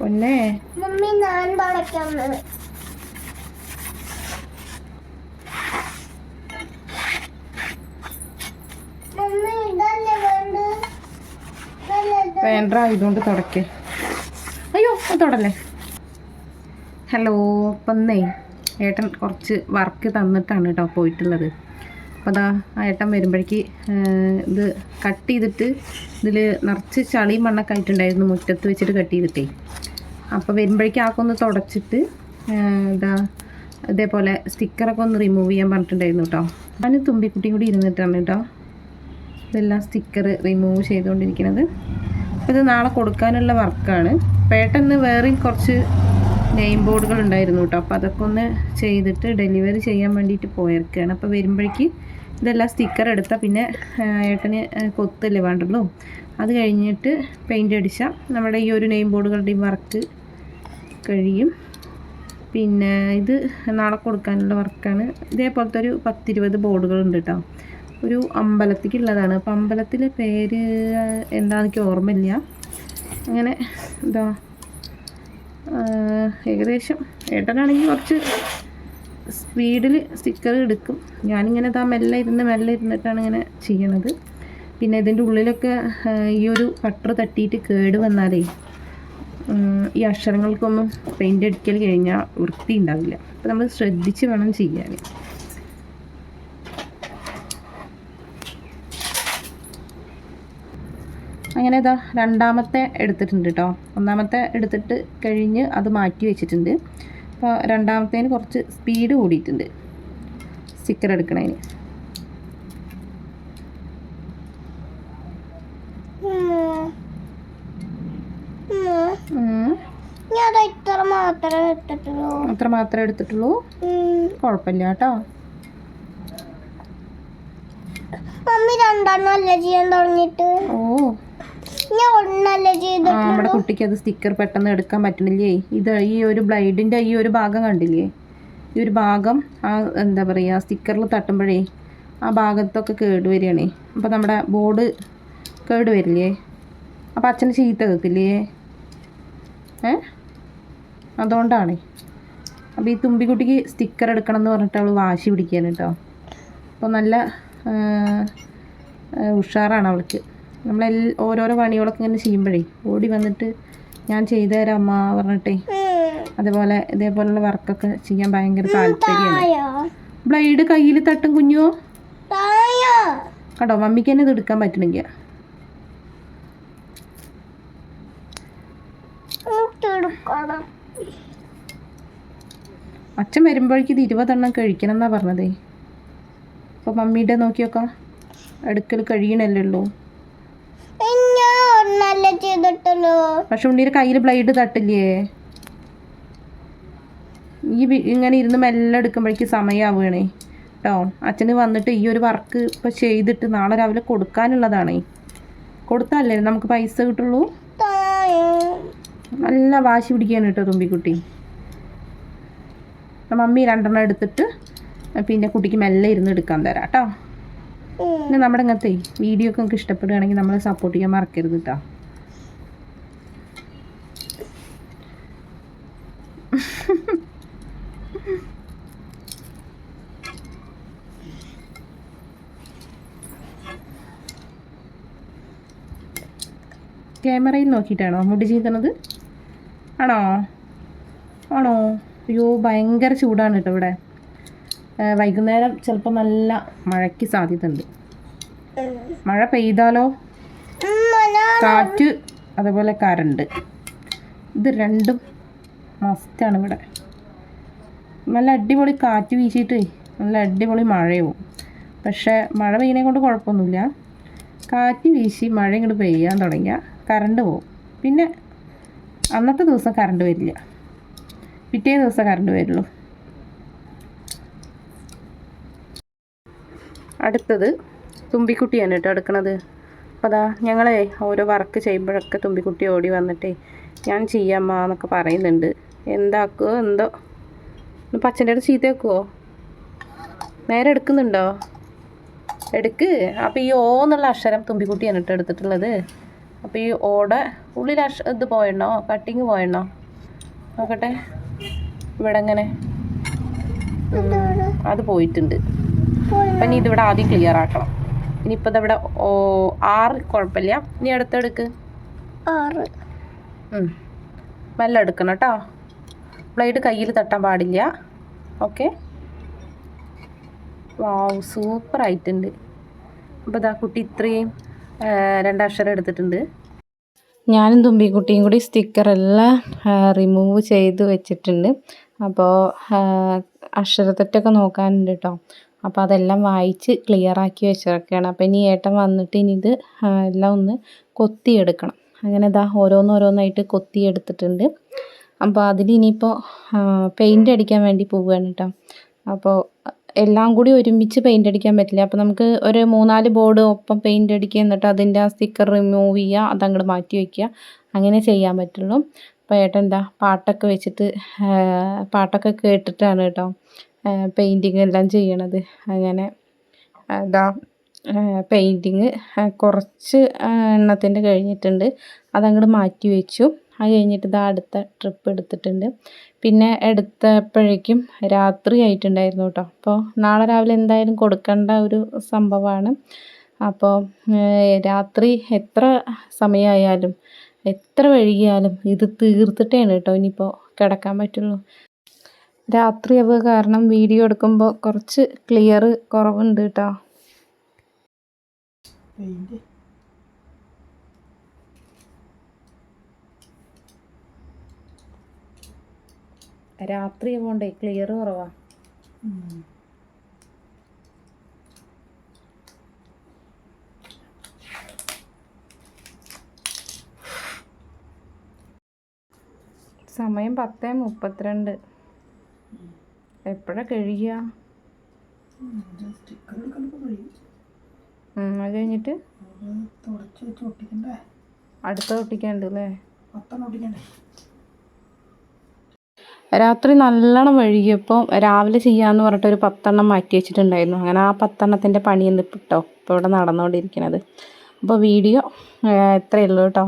പൊന്നേ. മമ്മി ഞാൻ തുടയ്ക്കുന്നത് വേണ്ട ഇതുകൊണ്ട് തുടക്കേ. അയ്യോ തുടല്ലേ? ഹലോ പൊന്നേ ഏട്ടൻ കുറച്ച് വർക്ക് തന്നിട്ടാണ് കേട്ടോ പോയിട്ടുള്ളത്. അപ്പോൾ അതാ ആ ഏട്ടൻ വരുമ്പോഴേക്ക് ഇത് കട്ട് ചെയ്തിട്ട് ഇതിൽ നിറച്ച് ചളിയും മണ്ണൊക്കെ ആയിട്ടുണ്ടായിരുന്നു മുറ്റത്ത് വെച്ചിട്ട് കട്ട് ചെയ്തിട്ടേ. അപ്പോൾ വരുമ്പോഴേക്കും ആക്കെ ഒന്ന് തുടച്ചിട്ട് ഇതാ ഇതേപോലെ സ്റ്റിക്കറൊക്കെ ഒന്ന് റിമൂവ് ചെയ്യാൻ പറഞ്ഞിട്ടുണ്ടായിരുന്നു കേട്ടോ അതിന് തുമ്പിക്കുട്ടിയും കൂടി ഇരുന്നിട്ടാണ് കേട്ടോ ഇതെല്ലാം സ്റ്റിക്കർ റിമൂവ് ചെയ്തുകൊണ്ടിരിക്കുന്നത് അപ്പോൾ ഇത് നാളെ കൊടുക്കാനുള്ള വർക്കാണ്. പേട്ടെന്ന് വേറെയും കുറച്ച് നെയിം ബോർഡുകൾ ഉണ്ടായിരുന്നു കേട്ടോ അപ്പോൾ അതൊക്കെ ഒന്ന് ചെയ്തിട്ട് ഡെലിവറി ചെയ്യാൻ വേണ്ടിയിട്ട് പോയിരിക്കുകയാണ് അപ്പോൾ വരുമ്പോഴേക്ക് ഇതെല്ലാം സ്റ്റിക്കർ എടുത്താൽ പിന്നെ ഏട്ടന് കൊത്തല്ലേ വേണ്ടല്ലോ അത് കഴിഞ്ഞിട്ട് പെയിന്റ് അടിച്ചാൽ നമ്മുടെ ഈ ഒരു നെയിം ബോർഡുകളുടെയും വർക്ക് കഴിയും. പിന്നെ ഇത് നാളെ കൊടുക്കാനുള്ള വർക്കാണ്. ഇതേപോലത്തെ ഒരു പത്തിരുപത് ബോർഡുകളുണ്ട് കേട്ടോ ഒരു അമ്പലത്തിക്കുള്ളതാണ്. അപ്പോൾ അമ്പലത്തിലെ പേര് എന്താണെന്ന് എനിക്ക് ഓർമ്മയില്ല. അങ്ങനെ എന്താ ഏകദേശം ഏട്ടനാണെങ്കിൽ കുറച്ച് സ്പീഡിൽ സ്റ്റിക്കർ എടുക്കും. ഞാനിങ്ങനെ ഇതാ മെല്ലെ ഇരുന്ന് മെല്ലെ ഇരുന്നിട്ടാണ് ഇങ്ങനെ ചെയ്യണത്. പിന്നെ ഇതിന്റെ ഉള്ളിലൊക്കെ ഈ ഒരു കട്ടർ തട്ടിയിട്ട് കേട് വന്നാലേ ഈ അക്ഷരങ്ങൾക്കൊന്നും പെയിന്റ് അടിക്കൽ കഴിഞ്ഞാൽ വൃത്തി ഉണ്ടാവില്ല. അപ്പോൾ നമ്മൾ ശ്രദ്ധിച്ച് വേണം ചെയ്യാൻ. അങ്ങനെ ഇതാ രണ്ടാമത്തെ എടുത്തിട്ടുണ്ട് കേട്ടോ ഒന്നാമത്തെ എടുത്തിട്ട് കഴിഞ്ഞ് അത് മാറ്റി വെച്ചിട്ടുണ്ട്. അപ്പോൾ രണ്ടാമത്തേന് കുറച്ച് സ്പീഡ് കൂടിയിട്ടുണ്ട്. സ്റ്റിക്കർ എടുക്കണതിന് ഉം. ഉം. ഉം. ഞാൻ അത് ഇത്ര മാത്രമേ എടുത്തിട്ടുള്ളൂ അത്ര മാത്രമേ എടുത്തിട്ടുള്ളൂ. കുഴപ്പമില്ല കേട്ടോ. മമ്മി രണ്ടെണ്ണം അല്ലേ ചെയ്യാൻ തുടങ്ങിയിട്ട്? ഓ. ഞാൻ ഒന്നല്ലേ ചെയ്തിട്ടുള്ളൂ നമ്മുടെ കുട്ടിക്ക് അത് സ്റ്റിക്കർ പെട്ടെന്ന് എടുക്കാൻ പറ്റണില്ലേ? ഇത് ഈ ഒരു ബ്ലൈഡിന്റെ ഈ ഒരു ഭാഗം കണ്ടില്ലേ? ഈ ഒരു ഭാഗം ആ എന്താ പറയുക സ്റ്റിക്കറിൽ തട്ടുമ്പോഴേ ആ ഭാഗത്തൊക്കെ കേട് വരികയാണേ. അപ്പോൾ നമ്മുടെ ബോർഡ് കേട് വരില്ലേ? അപ്പോൾ അച്ഛന് ചീത്ത കേൾക്കില്ലേ? ഏ? അതുകൊണ്ടാണേ. അപ്പോൾ ഈ തുമ്പിക്കുട്ടിക്ക് സ്റ്റിക്കർ എടുക്കണം എന്ന് പറഞ്ഞിട്ട് അവൾ വാശി പിടിക്കാൻ കേട്ടോ. അപ്പോൾ നല്ല ഉഷാറാണ് അവൾക്ക്. നമ്മൾ ഓരോരോ പണികളൊക്കെ ഇങ്ങനെ ചെയ്യുമ്പോഴേ ഓടി വന്നിട്ട് ഞാൻ ചെയ്തു തരാം അമ്മ പറഞ്ഞിട്ടേ. അതേപോലെ ഇതേപോലുള്ള വർക്കൊക്കെ ചെയ്യാൻ ഭയങ്കര താല്പര്യമാണ്. ബ്ലൈഡ് കയ്യിൽ തട്ടും കുഞ്ഞോ? കണ്ടോ മമ്മിക്ക് തന്നെ ഇത് എടുക്കാൻ പറ്റണില്ല എടുക്കണം അച്ഛൻ വരുമ്പോഴേക്കും ഇത് ഇരുപതെണ്ണം കഴിക്കണം എന്നാ പറഞ്ഞതേ. അപ്പോൾ മമ്മിയുടെ നോക്കിയൊക്കെ അടുക്കൽ കഴിയണല്ലേ ഉള്ളൂ പക്ഷെ ഉണ്ണിയുടെ കയ്യിൽ ബ്ലൈഡ് തട്ടില്ലേ? ഈ ഇങ്ങനെ ഇരുന്ന് മെല്ലെ എടുക്കുമ്പോഴേക്ക് സമയമാവുകയാണേ കേട്ടോ അച്ഛന് വന്നിട്ട് ഈ ഒരു വർക്ക് ഇപ്പോൾ ചെയ്തിട്ട് നാളെ രാവിലെ കൊടുക്കാനുള്ളതാണേ. കൊടുത്താലേ നമുക്ക് പൈസ കിട്ടുള്ളൂ? നല്ല വാശി പിടിക്കുകയാണ് കേട്ടോ തുമ്പിക്കുട്ടി. മമ്മി രണ്ടെണ്ണം എടുത്തിട്ട് പിന്നെ കുട്ടിക്ക് മെല്ലെ ഇരുന്ന് എടുക്കാൻ തരാം കേട്ടോ. പിന്നെ നമ്മുടെ ഇങ്ങനത്തെ വീഡിയോ ഒക്കെ നിങ്ങൾക്ക് ഇഷ്ടപ്പെടുകയാണെങ്കിൽ നമ്മളെ സപ്പോർട്ട് ചെയ്യാൻ മറക്കരുത് കേട്ടോ. ക്യാമറയിൽ നോക്കിയിട്ടാണോ മുടി ചീന്തണത്? ആണോ? ആണോ? അയ്യോ ഭയങ്കര ചൂടാണ് കേട്ടോ ഇവിടെ. വൈകുന്നേരം ചിലപ്പോൾ നല്ല മഴയ്ക്ക് സാധ്യതയുണ്ട്. മഴ പെയ്താലോ? കാറ്റ് അതേപോലെ കറണ്ട് ഇത് രണ്ടും മസ്റ്റാണ് ഇവിടെ. നല്ല അടിപൊളി കാറ്റ് വീശിയിട്ട് നല്ല അടിപൊളി മഴയാവും. പക്ഷേ മഴ പെയ്യുന്നതിനെ കൊണ്ട് കുഴപ്പമൊന്നുമില്ല. കാറ്റ് വീശി മഴ ഇങ്ങോട്ട് പെയ്യാൻ തുടങ്ങിയാൽ കറണ്ട് പോവും. പിന്നെ അന്നത്തെ ദിവസം കറണ്ട് വരില്ല. പിറ്റേ ദിവസം കറണ്ട് വരുള്ളൂ. അടുത്തത് തുമ്പിക്കുട്ടിയാണ് കേട്ടോ എടുക്കണത്. അപ്പോൾ അതാ ഞങ്ങളെ ഓരോ വർക്ക് ചെയ്യുമ്പോഴൊക്കെ തുമ്പിക്കുട്ടി ഓടി വന്നിട്ടേ ഞാൻ ചെയ്യാമ്മ എന്നൊക്കെ പറയുന്നുണ്ട്. എന്താക്കുമോ എന്തോ. ഇപ്പം അച്ഛന്റെ അടുത്ത് ചീത്ത വെക്കുമോ നേരെ എടുക്കുന്നുണ്ടോ? എടുക്ക്. അപ്പോൾ ഈ ഓ എന്നുള്ള അക്ഷരം തുമ്പിക്കുട്ടിയാണ് കേട്ടോ എടുത്തിട്ടുള്ളത്. അപ്പോൾ ഈ ഓട ഉള്ളിൽ അഷ ഇത് പോയണോ കട്ടിങ് പോയണോ നോക്കട്ടെ. ഇവിടെ എങ്ങനെ ഉം, അത് പോയിട്ടുണ്ട്. അപ്പം ഇനി ഇതിവിടെ ആദ്യം ക്ലിയർ ആക്കണം. ഇനിയിപ്പോൾ ഇവിടെ ഓ ആറ് കുഴപ്പമില്ല. ഇനി അടുത്തെടുക്ക് ആറ്. മെല്ലെ എടുക്കണം കേട്ടോ. ബ്ലേഡ് കയ്യിൽ തട്ടാൻ പാടില്ല. ഓക്കെ. വാവ് സൂപ്പർ ആയിട്ടുണ്ട് അപ്പോൾ ഇതാ കുട്ടി ഇത്രയും രണ്ടക്ഷരം എടുത്തിട്ടുണ്ട്. ഞാനും തുമ്പിക്കുട്ടിയും കൂടി സ്റ്റിക്കറെല്ലാം റിമൂവ് ചെയ്ത് വെച്ചിട്ടുണ്ട്. അപ്പോൾ അക്ഷരത്തെറ്റൊക്കെ നോക്കാനുണ്ട് കേട്ടോ അപ്പോൾ അതെല്ലാം വായിച്ച് ക്ലിയർ ആക്കി വെച്ചിരിക്കുകയാണ് അപ്പോൾ ഇനി ഏട്ടൻ വന്നിട്ട് ഇനി ഇത് എല്ലാം ഒന്ന് കൊത്തിയെടുക്കണം. അങ്ങനെ ഇതാ ഓരോന്നോരോന്നായിട്ട് കൊത്തിയെടുത്തിട്ടുണ്ട്. അപ്പോൾ അതിൽ ഇനിയിപ്പോൾ പെയിന്റ് അടിക്കാൻ വേണ്ടി പോവുകയാണ് കേട്ടോ അപ്പോൾ എല്ലാം കൂടി ഒരുമിച്ച് പെയിന്റ് അടിക്കാൻ പറ്റില്ല. അപ്പോൾ നമുക്ക് ഒരു മൂന്നാൽ ബോർഡ് ഒപ്പം പെയിന്റ് അടിക്കുക എന്നിട്ട് അതിന്റെ ആ സ്റ്റിക്കർ റിമൂവ് ചെയ്യുക അതങ്ങോട്ട് മാറ്റി വയ്ക്കുക അങ്ങനെ ചെയ്യാൻ പറ്റുള്ളൂ. അപ്പോൾ ഏട്ടൻ എന്താ പാട്ടൊക്കെ വെച്ചിട്ട് പാട്ടൊക്കെ കേട്ടിട്ടാണ് കേട്ടോ പെയിന്റിങ് എല്ലാം ചെയ്യണത്. അങ്ങനെ ഇതാ പെയിന്റിങ് കുറച്ച് എണ്ണത്തിന്റെ കഴിഞ്ഞിട്ടുണ്ട്. അതങ്ങോട്ട് മാറ്റി വെച്ചു. അത് കഴിഞ്ഞിട്ട് ഇതാ അടുത്ത ട്രിപ്പ് എടുത്തിട്ടുണ്ട്. പിന്നെ എടുത്തപ്പോഴേക്കും രാത്രി ആയിട്ടുണ്ടായിരുന്നു കേട്ടോ അപ്പോൾ നാളെ രാവിലെ എന്തായാലും കൊടുക്കേണ്ട ഒരു സംഭവമാണ്. അപ്പോൾ രാത്രി എത്ര സമയമായാലും എത്ര വൈകിയാലും ഇത് തീർത്തിട്ടാണ് കേട്ടോ ഇനിയിപ്പോൾ കിടക്കാൻ പറ്റുള്ളൂ. രാത്രി അവ കാരണം വീഡിയോ എടുക്കുമ്പോൾ കുറച്ച് ക്ലിയർ കുറവുണ്ട് കേട്ടോ രാത്രി പോണ്ടേ? ക്ലിയർ കുറവാ. സമയം പത്ത് മുപ്പത്തിരണ്ട്. എപ്പോഴാ കഴിയുക അത് കഴിഞ്ഞിട്ട്? അടുത്ത ഒട്ടിക്കാണ്ട്? അല്ലേ രാത്രി നല്ലോണം വഴുകിയപ്പോൾ രാവിലെ ചെയ്യാമെന്ന് പറഞ്ഞിട്ട് ഒരു പത്തെണ്ണം മാറ്റി വെച്ചിട്ടുണ്ടായിരുന്നു. അങ്ങനെ ആ പത്തെണ്ണത്തിന്റെ പണി ഇന്നിപ്പോൾ കേട്ടോ ഇപ്പോൾ ഇവിടെ നടന്നുകൊണ്ടിരിക്കുന്നത് അപ്പോൾ വീഡിയോ ഇത്രയേ ഉള്ളൂ കേട്ടോ